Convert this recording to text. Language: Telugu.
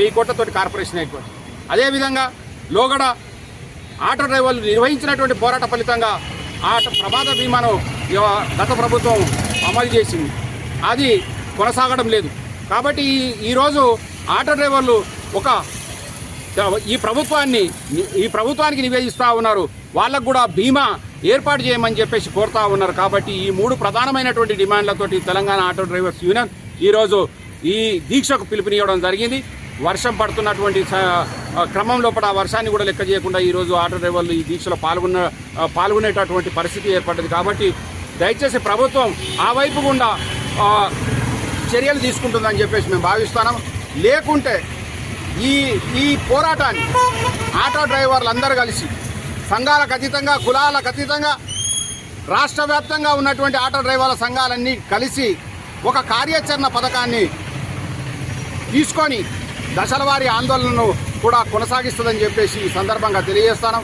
వెయ్యి కోట్లతోటి కార్పొరేషన్ అయిపోయింది. అదేవిధంగా లోగడ ఆటో డ్రైవర్లు నిర్వహించినటువంటి పోరాట ఫలితంగా ఆ ప్రమాద బీమాను గత ప్రభుత్వం అమలు చేసింది. అది కొనసాగడం లేదు. కాబట్టి ఈ- ఈరోజు ఆటో డ్రైవర్లు ఒక ఈ ప్రభుత్వాన్ని ఈ ప్రభుత్వానికి నివేదిస్తూ ఉన్నారు. వాళ్ళకు కూడా బీమా ఏర్పాటు చేయమని చెప్పేసి కోరుతా ఉన్నారు. కాబట్టి ఈ మూడు ప్రధానమైనటువంటి డిమాండ్లతోటి తెలంగాణ ఆటో డ్రైవర్స్ యూనియన్ ఈరోజు ఈ దీక్షకు పిలుపునివ్వడం జరిగింది. వర్షం పడుతున్నటువంటి క్రమం లోపల ఆ వర్షాన్ని కూడా లెక్క చేయకుండా ఈరోజు ఆటో డ్రైవర్లు ఈ దీక్షలో పాల్గొన్న పాల్గొనేటటువంటి పరిస్థితి ఏర్పడ్డది. కాబట్టి దయచేసి ప్రభుత్వం ఆ వైపు గుండా చర్యలు తీసుకుంటుందని చెప్పేసి మేము భావిస్తున్నాం. లేకుంటే ఈ ఈ పోరాటాన్ని ఆటో డ్రైవర్లు అందరూ కలిసి సంఘాలకు అతీతంగా కులాలకు అతీతంగా రాష్ట్ర వ్యాప్తంగా ఉన్నటువంటి ఆటో డ్రైవర్ల సంఘాలన్నీ కలిసి ఒక కార్యాచరణ పథకాన్ని తీసుకొని దశలవారి ఆందోళనను కూడా కొనసాగిస్తుందని చెప్పేసి ఈ సందర్భంగా తెలియజేస్తాను